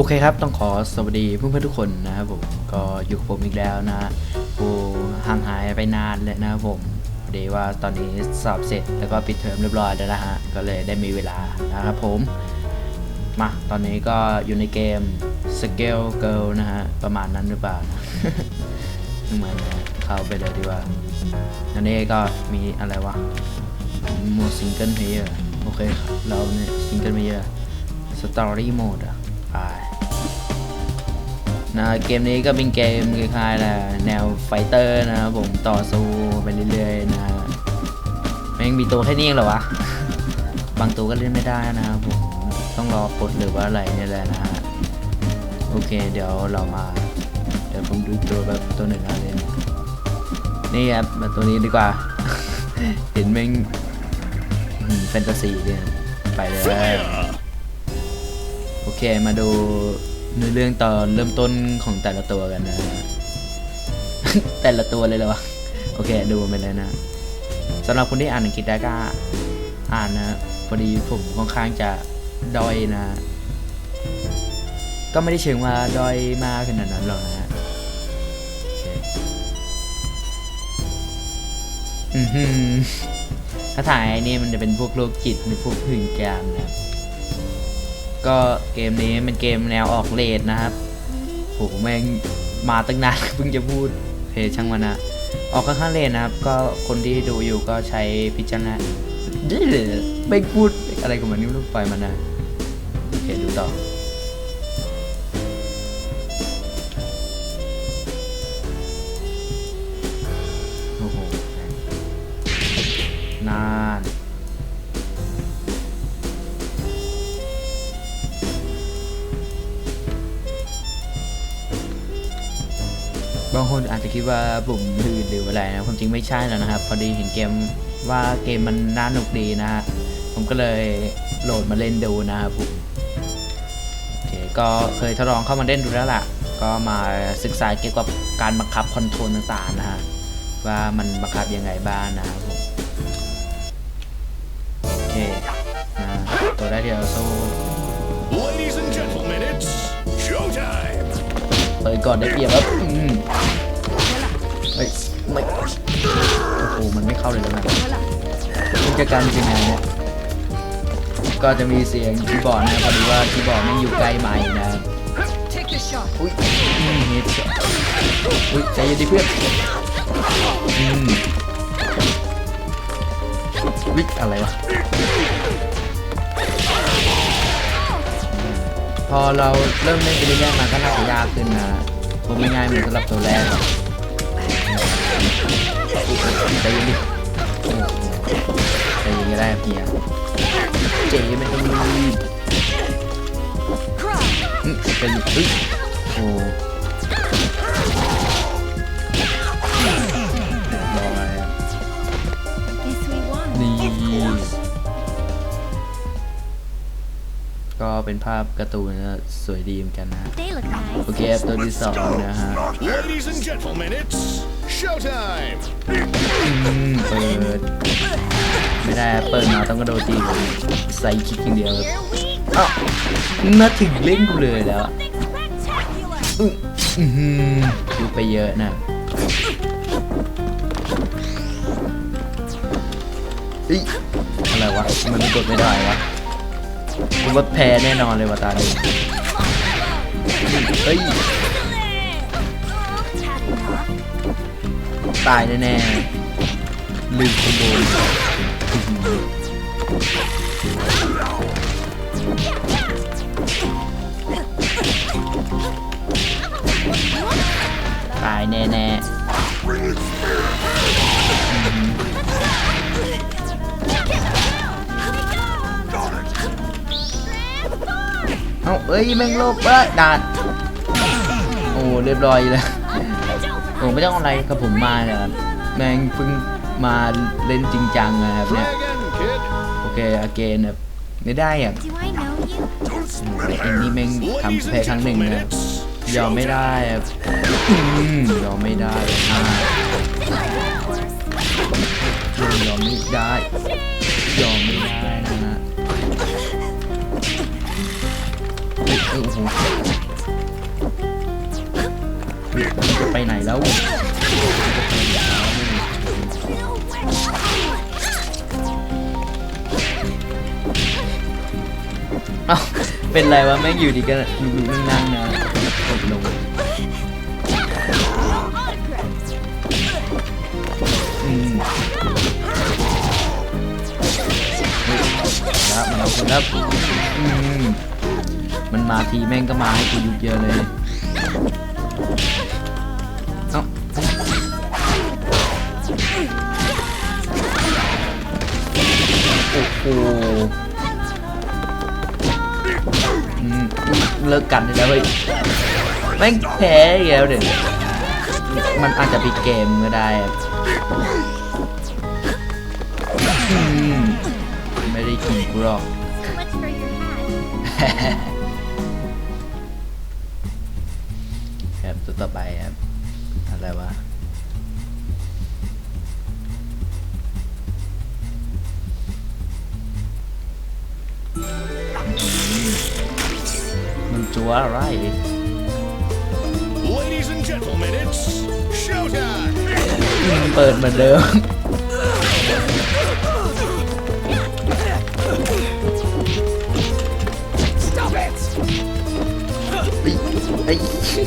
โอเคครับ ต้องขอสวัสดีเพื่อนๆทุกคนนะครับผม ก็อยู่กับผมอีกแล้วนะกูห่างหายไปนานเลยนะครับผมพอดีว่าตอนนี้สอบเสร็จแล้วก็ปิดเทอมเรียบร้อยแล้วนะฮะ ก็เลยได้มีเวลานะครับผม มา ตอนนี้ก็อยู่ในเกม Scale Girl นะฮะ ประมาณนั้นหรือเปล่านะเหมือนเข้าไปเลยดีกว่าอันนี้ก็มีอะไรวะโมซิงเกิลเพลเยอร์โอเคครับเราเนี่ยซิงเกิลเพลเยอร์สตอรี่โหมดอะ ไปนะเกมนี้ก็เป็นเกมคล้ายๆแหละแนวไฟเตอร์นะครับผมต่อสู้ไปเรื่อยๆนะแม่งมีตัวแค่นี้เหรอวะ บางตัวก็เล่นไม่ได้นะครับผมต้องรอกดหรือว่าอะไรนี่แหละนะฮะโอเคเดี๋ยวเรามา เดี๋ยวผมดูตัวแบบตัวหนึ่งนะเล่นนี่ครับมาตัวนี้ดีกว่า เห็นแม่งแฟนตาซีเนี่ยไปเลย เคมาดูเนื้อเรื่องตอนเริ่มต้นของแต่ละตัวกันนะ แต่ละตัวเลยเหรอวะ โอเค ดูไปเลยนะสำหรับคนที่อ่านอังกฤษได้ก็อ่านนะพอดีผมค่อนข้างจะด้อยนะ ก็ไม่ได้เชิงว่าด้อยมากขนาดนั้นหรอกนะฮะอือหือถ้าถ่ายไอ้นี่มันจะเป็นพวกโรคจิตหรือพวกหื่นแกมนะครับ ก็เกมนี้เป็นเกมแนวออกเลดนะครับโหแม่งมาตั้งนาน เพิ่งจะพูดเพช่างมันนะออกค่อนข้างเลดนะครับ ก็คนที่ดูอยู่ก็ใช้พิจารณาไม่พูดอะไรกับมันนี่ลูกไฟมันนะ โอเค ดูต่อ บางคนอาจจะคิดว่าผมลืมหรืออะไรนะความจริงไม่ใช่แล้วนะครับ พอดีเห็นเกมว่าเกมมันน่าหนุกดีนะฮะผมก็เลยโหลดมาเล่นดูนะครับผมโอเคก็เคยทดลองเข้ามาเล่นดูแล้วล่ะ ก็มาศึกษาเกี่ยวกับการบังคับคอนโทรลต่างๆนะฮะว่ามันบังคับยังไงบ้างนะครับผมโอเคนะตัวได้เดียวสู้ Ladies and gentlemen, it's! เปิดก่อนได้เปรียบแล้วอืมเฮ้ยไม่โอ้โหมันไม่เข้าเลยแล้วนะมันจะการยังไงเนี่ยก็จะมีเสียงคีย์บอร์ดนะพอดีว่าคีย์บอร์ดไม่อยู่ใกล้ไมค์นะ Take the shot. อุ้ยอืมเฮ็ดช็อตอุ้ยใจเย็นดิเพื่อนอืมวิอะไรวะ พอเราเริ่มเล่นไปเรื่อยๆมันก็น่าจะยากขึ้นนะคงไม่ง่ายเหมือนสำหรับตัวแรกหรอกใจเย็นดิโอ้โหใจเย็นก็ได้เพียเจ๊ไม่ต้องรีบเป็นเฮ้ยโอ้ ก็เป็นภาพการ์ตูนนะสวยดีเหมือนกันนะ They look โอ nice. เคตัวที่สองนะฮะ Ladies and gentlemen, it's showtime! อืมเปิดไม่ได้เปิดมาต้องกระโดดตีใส่คิกอย่างเดียว Here we อ้าวมาถึงเล่นกูเลยแล้ว go. Spectacular. อืออื้อหือดูไปเยอะนะเฮ้ยอะไรวะมันกดไม่ได้วะ กูว่าแพ้แน่นอนเลยว่ะตานี้เฮ้ย ตายแน่ๆลืมขโมยตายแน่ๆ เอ้าเอ้ยแม่งโลกเอ้ยดาดโอ้เรียบร้อยเลยโอ้ไม่ต้องอะไรกับผมมาเลยครับแม่งเพิ่งมาเล่นจริงจังนะครับเนี่ยโอเคอาเกนแบบไม่ได้อะไอ้นี่แม่งทำแพ้ครั้งหนึ่งนะยอมไม่ได้อะยอมไม่ได้อ่ายอมไม่ได้ ยอมไม่ได้นะ จะไปไหนแล้วเอ้าเป็นไรวะแม่งอยู่ดีกันอยู่นั่งๆนะกดลงอืมครับมันเอาคุณครับอืม มันมาทีแม่งก็มาให้กูยุบเยอะเลยเอ้าโอ้โหเลิกกันได้แล้วเฮ้ยแม่งแพ้อีกแล้วเดี๋ยวมันอาจจะปิดเกมก็ได้ไม่ได้ขี่กูหรอก ครับตัวต่อไปครับ อะไรวะมันจัวอะไร Ladies and gentlemen, it's showtime! มันเปิดเหมือนเดิม ฮ้ยเฮ้ย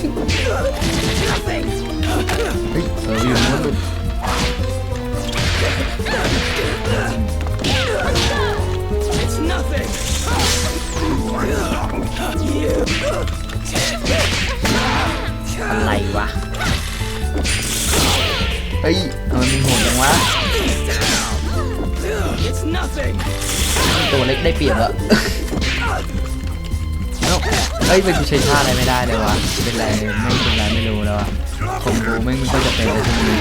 เฮ้ยเอออยู่นู้นลูก It's nothing! อ เฮ้ยเป็นกูใช้ท่าอะไรไม่ได้เลยวะเป็นไรไม่เป็นไรไม่รู้แล้วอะผมรู้ไม่ไม่ค่อยจะเป็นเลยทีนี้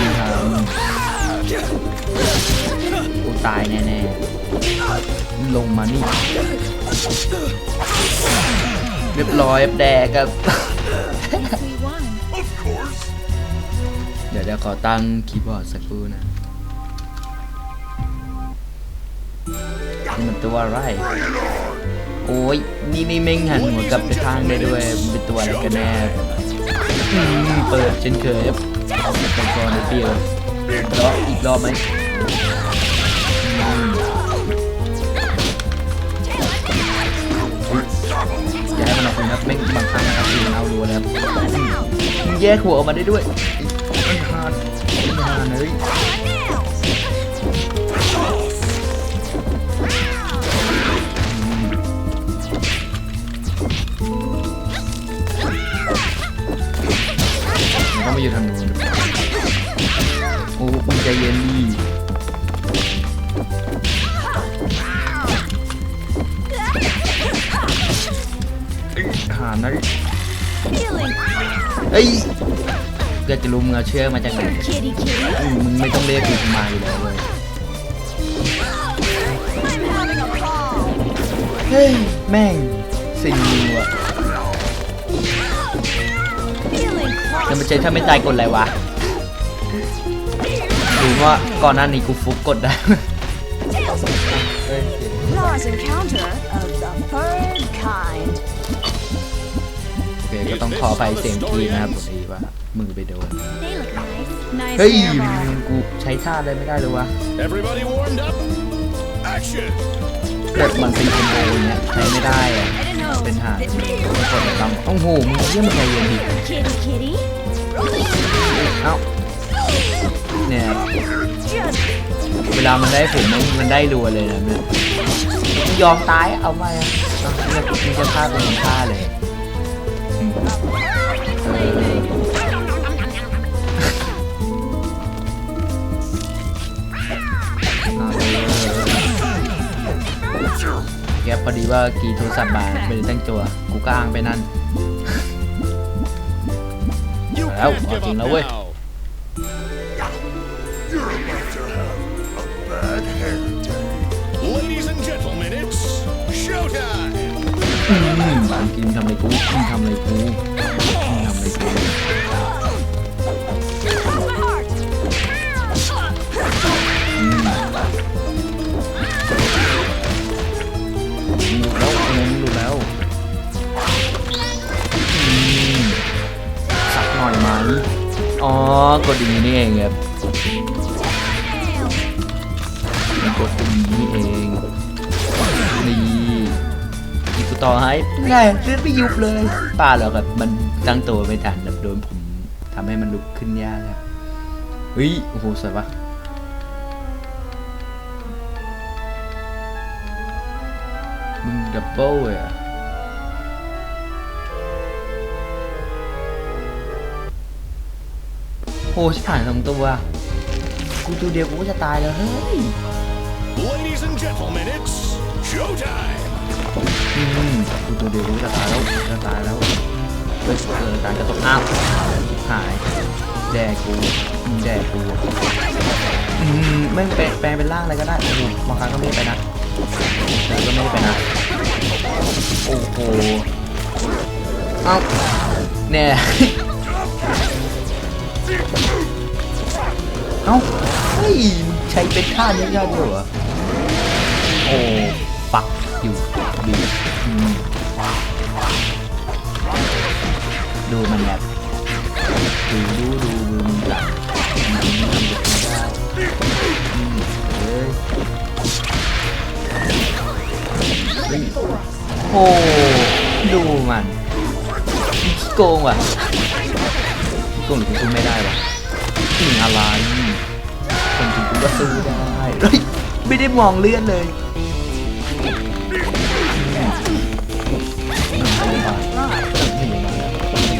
มีทางกูตายแน่ๆลงมานี่เรียบร้อยแดกครับเดี๋ยวเดี๋ยวขอตั้งคีย์บอร์ดสักครู่นะ นี่มันตัวอะไร โอ้ยนี่นี่แม่งหันหัวกลับไปข้างได้ด้วยมันเป็นตัวอะไรกันแน่เปิดเช่นเคยครับไปก่อนเปรี้ยวรอบอีกรอบไหมอย่าให้มันเอาคุณครับแม่งบางครั้งนะครับคือมันเอารัวแล้วแยกหัวออกมาได้ด้วยไอ้ฮาดไอ้ฮาดเฮ้ย มันต้องไปอยู่ทางนู้นโอ้มึงใจเย็นดีหานะเอ้ยเกิดจะรู้มึงเอาเชือกมาจากไหนมึงไม่ต้องเรียกกูมาอยู่แล้วเว้ยเฮ้ย แม่งสิ่งนี้วะ Feeling แล้วมันใช้ถ้าไม่ตายกดอะไรวะหรือว่าก่อนหน้านี้กูฟุกกดได้เฮ้ย Claws encounter of the third kind. โอเคก็ต้องขอไปเสียงกรีดนะครับผมดีว่ามือไปโดน They look nice. Nice เฮ้ย hair ball. มึงกูใช้ท่าอะไรไม่ได้เลยวะ Everybody warmed up? Action! แบบมันเป็นคอมโบเนี้ยใช้ไม่ได้อะ I didn't know เป็นหาง that ไม่กดแบต้องโหมึงเยี่ยมใจเย็นดิ kitty kitty. เอ้าเนี่ยเวลามันได้ผมมันได้รัวเลยนะเนี่ยยอมตายเอาไปอะเนี่ยมึงจะฆ่าเป็นฆ่าเลย อดีว่ากีโทรศัพท์มาไม่ได้ตั้งตัวกูก็อ้างไปนั่น You Well, can't give fucking up no way. now! You're about to have a bad hair day. Ladies and gentlemen, it's showtime! อืมบางกินทำอะไรกูมึงทำอะไรกู กดอย่างนี้นี่เองครับมันกดอย่างนี้นี่เองนี่อีกต่อให้ไงเลือดไม่ยุบเลยป่าหรอกครับมันตั้งตัวไม่ทันแบบโดนผมทำให้มันลุกขึ้นยากครับเฮ้ยโอ้โหสวยปะมึงดับเบิลเลยอะ โอ้ชิบหายสองตัว กูตัวเดียวกูก็จะตายแล้วเฮ้ย Ladies and gentlemen, it's showtime. อืมกูตัวเดียวกูก็จะตายแล้วกูจะตายแล้วเฮ้ยเออการกระตุกอ้าวชิบหายแดกกูอืมแดกกูอืมไม่งแปลงแปลงเป็นร่างอะไรก็ได้โอ้โหบางครั้งก็ไม่ได้ไปนะบางครั้งก็ไม่ได้ไปนะโอ้โหเอ้าเนี่ย เอ้าเฮ้ยใช้เป็นท่านี้ได้ด้วยเหรอโอ้ปักอยู่ดีอืมดูมันแบบดูดูดูดูมันแบบมันทำแบบนี้ได้อืมเฮ้ยโอ้ดูมันโกงว่ะโกงหรือกูสู้ไม่ได้วะ นี่งอะไร คนจริงกูก็สู้ได้เฮ้ยไม่ได้มองเลื่อนเลยพยาบาล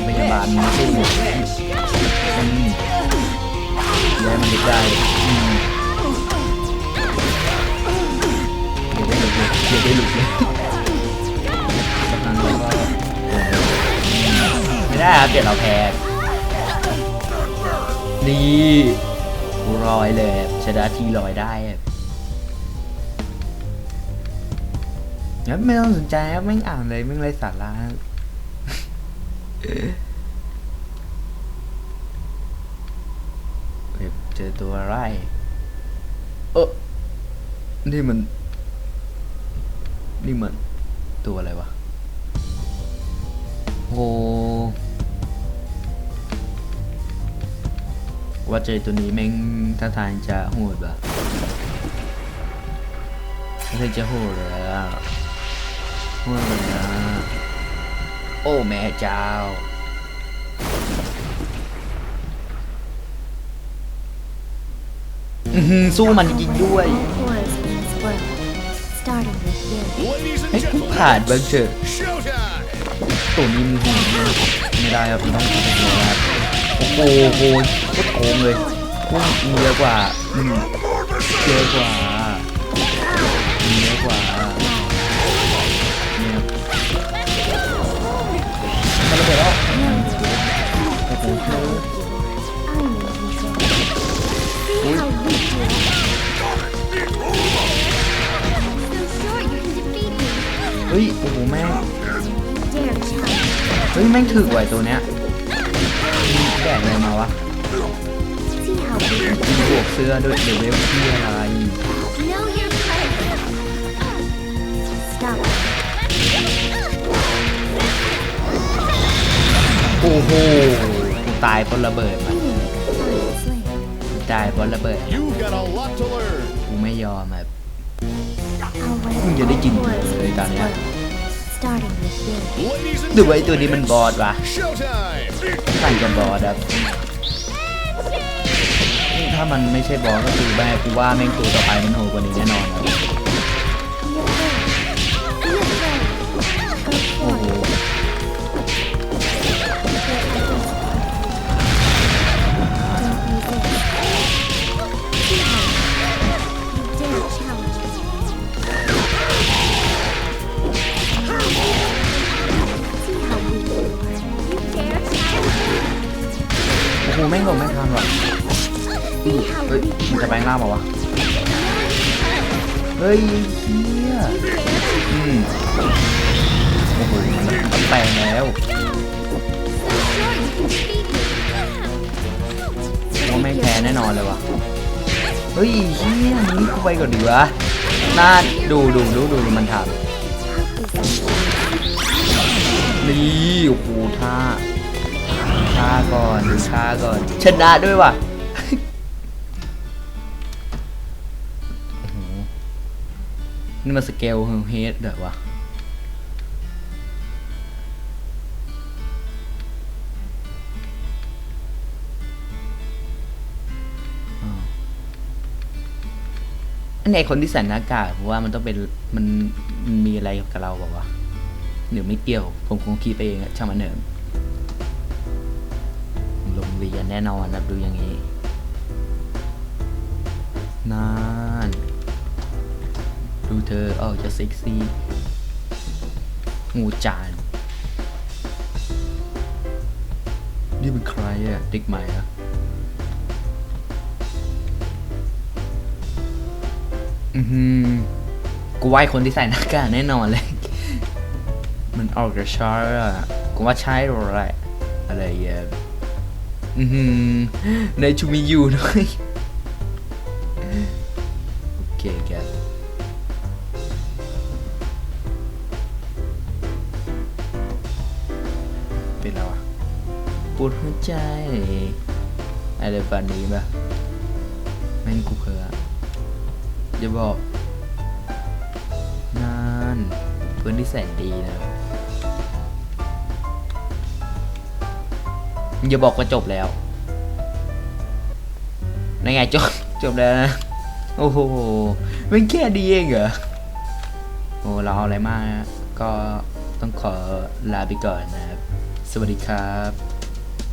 พยาบาลมาสู้อืมย้ายมันได้อืมอย่าได้หลุดเลยอย่าได้หลุดเลยไม่ได้ครับเดี๋ยวเราแพ้ นี่ลอยเลยชนะทีลอยได้ครับงั้นไม่ต้องสนใจครับไม่งอ่านเลยไม่งไรสาระเฮ้ยเจอตัวอะไร เออนี่มัน นี่มันตัวอะไรวะโอ้ ว่าเจตัวนี้แม่งท่าทางจะโหดปะท่าทางจะโหดเลยอะโหดเลยอะโอ้แม่เจ้าอือหือสู้มันจริงด้วยให้กูผ่านบ้างเถอะตัวนี้มันโหดเลยไม่ได้ครับมันต้องเป็นตัวครับ โอ้โหโหโคตรโกงเลยพุ่งเยอะกว่าอืมเยอะกว่าเยอะกว่าเนี่ยมันระเบิดแล้วโอ้โห I'm in control. See how weak you are. So sure you can defeat me. เฮ้ยโอ้โหแม่ง Dare challenge. เฮ้ยแม่งถึกไหวตัวเนี้ยแดกอะไรมาวะ See how weak มีบวกเสื้อด้วยเดี๋ยวเว็บที่อะไร Know your place. Stop. โอ้โหกูตายเพราะระเบิดมัน You make a fine slave. กูตายเพราะระเบิด You've got a lot to learn. กูไม่ยอมแบบ I'll win มึงจะได้กิน wars เลย in ตอน this เนี้ย world, starting with you. Ladies and หรือว่าไอ้ตัวนี้มันบอสวะ showtime. สั่งกับบอสครับถ้ามันไม่ใช่บอสก็คือแม่กูว่าแม่งตัวต่อไปมันโหดกว่านี้แน่นอนครับ โอ้โหแม่หลบไม่ทันว่ะ See how เฮ้ยมันจะแปลงร่างเปล่าวะ เฮ้ยเฮียอืมโอ้โหมันแปลงแล้วว่าแม่แพ้แน่นอนเลยว่ะเฮ้ยเฮียมึงนี่กูไปก่อนดีวะน่าดูดูดูดูดูมันทำนี่โอ้โหท่า ท่าก่อนดูท่าก่อน ชนะด้วยว่ะนี่มันสเกลเฮดเด้อวะอันไหนคนที่ใส่หน้ากากผมว่ามันต้องเป็นมันมันมีอะไรกับเราบอกว่าวะหรือไม่เกี่ยว ผมคงคิดไปเองอะช่างมันเถอะโรง เรียนแน่นอนนะดูอย่างนี้นานดูเธอออกจะเซ็กซี่งูจานนี่เป็นใครอะเด็กใหม่อะอือหือกูว่าไอ้คนที่ใส่หน้ากากแน่นอนเลย มันออกจากชาร์อะกูว่าใช่หรืออะไรอะไรเงี้ยอือหือ ในชูมีอยู่ด้วยโอเคแกเป็นแล้วอะปวดหัวใจอะไรแบบนี้ปะแม่งกูเคยอะอย่าบอก นานเพื่อนที่แสนดีนะ อย่าบอกว่าจบแล้วนั่นไงจบจบแล้วนะ โอ้โหมันแค่ดีเองเหรอ โอ้เราเอาอะไรมากนะก็ต้องขอลาไปก่อนนะครับ สวัสดีครับ